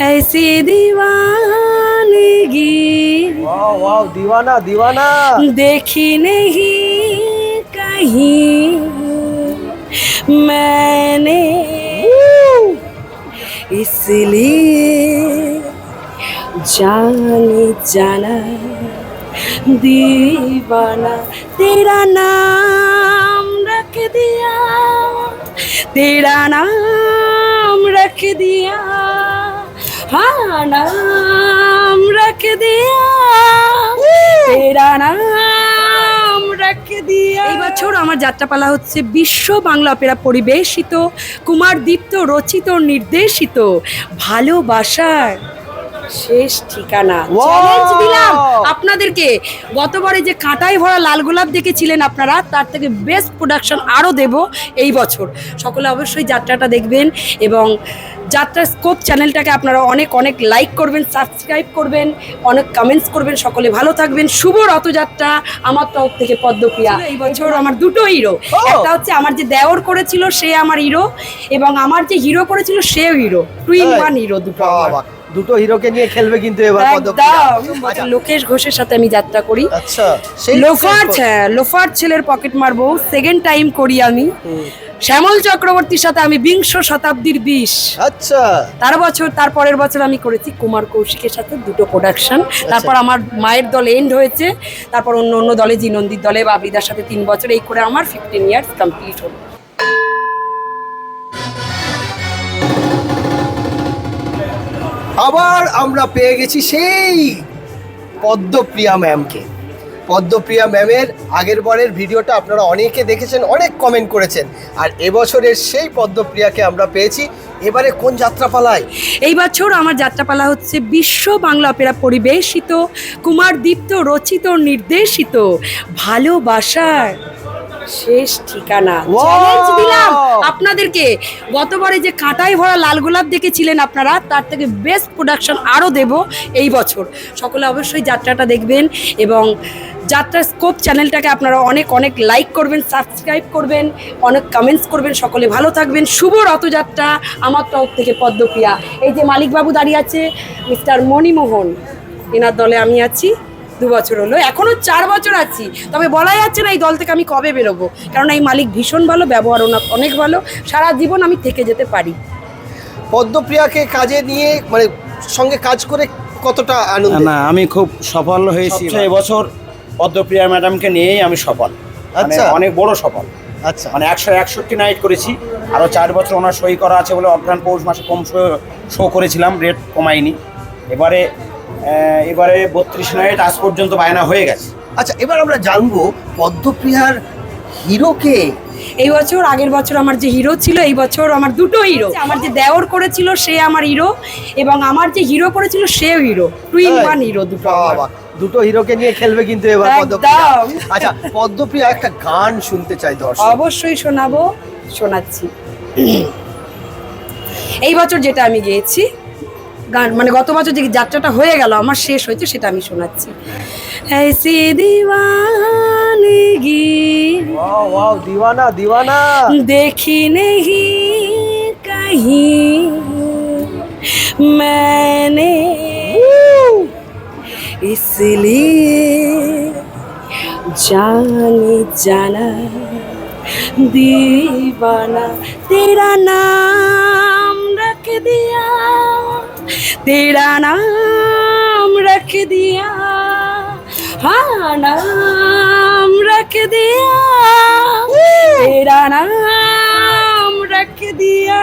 ऐसी दीवानगी। वाह वाह दीवाना दीवाना। देखी नहीं कहीं मैंने। इसलिए जाने जाना दीवाना तेरा नाम रख दिया तेरा नाम रख दिया। हाँ नाम रख दिया তেরা নাম রাখ দিয়া এই বছর আমার যাত্রাপালা হচ্ছে বিশ্ব বাংলা অপেরা পরিবেশিত কুমার দীপ্ত রচিত নির্দেশিত ভালোবাসার শেষ ঠিকানা। চ্যালেঞ্জ দিলাম আপনাদেরকে। গতবারে যে কাঁটাই ভরা লাল গোলাপ দেখেছিলেন আপনারা তার থেকে বেস্ট প্রোডাকশন আরও দেব এই বছর। সকলে অবশ্যই যাত্রাটা দেখবেন এবং যাত্রা স্কোপ চ্যানেলটাকে আপনারা অনেক অনেক লাইক করবেন সাবস্ক্রাইব করবেন অনেক কমেন্টস করবেন। সকলে ভালো থাকবেন। শুভ রথযাত্রা আমার তরফ থেকে পদ্মপ্রিয়া। এই বছর। আমার দুটো হিরো একটা হচ্ছে আমার যে দেওর করেছিল সে আমার হিরো এবং আমার যে হিরো করেছিল সেও হিরো টুইন? ওয়ান হিরো দুটো দুটো হিরোকে নিয়ে খেলবে কিন্তু এবার আচ্ছা, একদম লোকেশ ঘোষের সাথে আমি যাত্রা করি। আচ্ছা সেই লোফার হ্যাঁ, লোফার ছেলের পকেট মারবো। সেকেন্ড টাইম করি আমি। শ্যামল চক্রবর্তীর সাথে আমি বিংশ শতাব্দীর বিষ। আচ্ছা। তার বছর তার পরের বছর আমি করেছি কুমার কৌশিকের সাথে দুটো প্রোডাকশন তারপর আমার মায়ের দল এন্ড হয়েছে। তারপর অন্য অন্য দলে জিনন্দির দলে বাবিদার সাথে তিন বছর। এই করে আমার ফিফটিন ইয়ার্স কমপ্লিট হলো। আবার আমরা পেয়ে গেছি সেই পদ্মপ্রিয়া ম্যামকে। পদ্মপ্রিয়া ম্যামের আগের বারের ভিডিওটা আপনারা অনেকে দেখেছেন, অনেক কমেন্ট করেছেন। আর এবছরের সেই পদ্মপ্রিয়াকে আমরা পেয়েছি। এবারে কোন যাত্রাপালায়? এই বছর আমার যাত্রাপালা হচ্ছে বিশ্ব বাংলা অপেরা পরিবেশিত কুমার দীপ্ত রচিত, নির্দেশিত, ভালোবাসার। শেষ ঠিকানা! চ্যালেঞ্জ দিলাম আপনাদেরকে। গতবারে যে কাঁটাই ভরা লাল গোলাপ দেখেছিলেন আপনারা তার থেকে বেস্ট প্রোডাকশন আরও দেব এই বছর। সকলে অবশ্যই যাত্রাটা দেখবেন এবং যাত্রার স্কোপ চ্যানেলটাকে আপনারা অনেক অনেক লাইক করবেন সাবস্ক্রাইব করবেন অনেক কমেন্টস করবেন। সকলে ভালো থাকবেন। শুভ রথযাত্রা আমার তরফ থেকে পদ্মপ্রিয়া। এই যে মালিকবাবু দাঁড়িয়ে আছে মিস্টার মণিমোহন। এনার দলে আমি আছি। দু বছর হলো। এখনও চার বছর আছি। তবে বলা যাচ্ছে না এই দল থেকে আমি কবে বেরোবো। কারণ এই মালিক ভীষণ ভালো ব্যবহার ওনার অনেক ভালো। সারা জীবন আমি থেকে যেতে পারি। পদ্মপ্রিয়াকে কাজে নিয়ে মানে সঙ্গে কাজ করে কতটা আনন্দ না আমি খুব সফল হয়েছি এবছর পদ্মপ্রিয়া ম্যাডামকে নিয়েই আমি সফল। মানে আচ্ছা। অনেক বড় সফল। আচ্ছা। মানে একশো একষট্টি নাইট করেছি। আরও চার বছর ওনার সই করা আছে বলে অগ্রাণ পৌষ মাসে কম শো করেছিলাম রেট কমাইনি। এবারে এবারে বত্রিশ নাইট আজ পর্যন্ত বায়না হয়ে গেছে। আচ্ছা এবার আমরা জানব পদ্মপ্রিয়ার হিরোকে এই বছর আগের বছর আমার যে হিরো ছিল এই বছর আমার দুটো হিরো আমার যে দেওর করেছিল সে আমার হিরো এবং আমার যে হিরো করেছিল সেও হিরো টুইন? ওয়ান হিরো দুটো বাবা, দুটো হিরোকে নিয়ে খেলবে কিন্তু এবার পদ্মপ্রিয়া। আচ্ছা পদ্মপ্রিয়া একটা গান শুনতে চাই দর্শক। অবশ্যই শোনাবো শোনাচ্ছি। এই বছর যেটা আমি গেয়েছি গান মানে গত বছর যে যাত্রাটা হয়ে গেল আমার শেষ হয়েছে সেটা আমি শোনাচ্ছি ऐसी दीवानगी ওয়াও ওয়াও দিওয়ানা দিওয়ানা देखी नहीं कहीं मैंने इसलिए जाने जाना दीवाना तेरा नाम रख दिया तेरा नाम रख दिया हाँ नाम रख दिया तेरा नाम रख दिया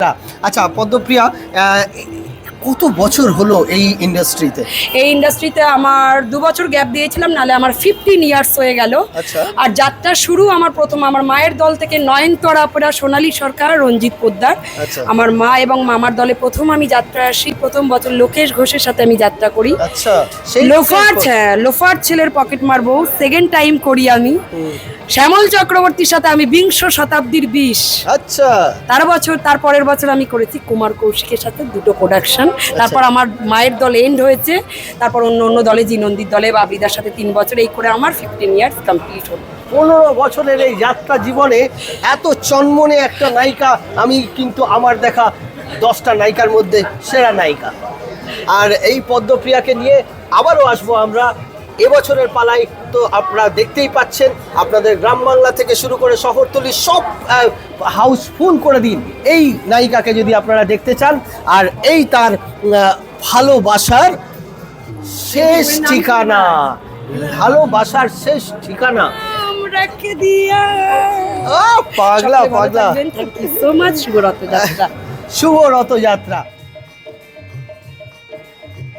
তা, আচ্ছা পদ্মপ্রিয়া আহ, কত বছর হলো এই ইন্ডাস্ট্রিতে এই ইন্ডাস্ট্রিতে আমার দু বছর গ্যাপ দিয়েছিলাম নালে আমার ফিফটিন ইয়ার্স হয়ে গেল। আচ্ছা। আর যাত্রা শুরু আমার প্রথম আমার মায়ের দল থেকে নয়নতরা অপেরা সোনালী সরকার রঞ্জিত পোদ্দার। আচ্ছা। আমার মা এবং মামার দলে প্রথম আমি যাত্রা আসি প্রথম বছর লোকেশ ঘোষের সাথে আমি যাত্রা করি। আচ্ছা সেই লোফার হ্যাঁ, লোফার ছেলের পকেট মারবো সেকেন্ড টাইম করি আমি। শ্যামল চক্রবর্তীর সাথে আমি বিংশ শতাব্দীর বিষ। আচ্ছা। তার বছর তার পরের বছর আমি করেছি কুমার কৌশিকের সাথে দুটো প্রোডাকশন তারপর আমার মায়ের দল এন্ড হয়েছে তারপর অন্য অন্য দলে জিনন্দির দলে বা বিদার সাথে তিন বছর এই করে আমার ফিফটিন ইয়ার্স কমপ্লিট হলো। পনেরো বছরের এই যাত্রা জীবনে এত চন্মনে একটা নায়িকা আমি কিন্তু আমার দেখা দশটা নায়িকার মধ্যে সেরা নায়িকা। আর এই পদ্মপ্রিয়াকে নিয়ে আবারও আসব আমরা এবছরের পালায় তো আপনারা দেখতেই পাচ্ছেন আপনাদের গ্রাম বাংলা থেকে শুরু করে শহরতলি সব হাউসফুল করে দিন। এই নায়িকাকে যদি আপনারা দেখতে চান আর এই তার ভালোবাসার শেষ ঠিকানা। ভালোবাসার শেষ ঠিকানা। রাখে দিয়া। আহ, পাগলা পাগলা। থ্যাংক ইউ সো মাচ শুভরথযাত্রা শুভ রথযাত্রা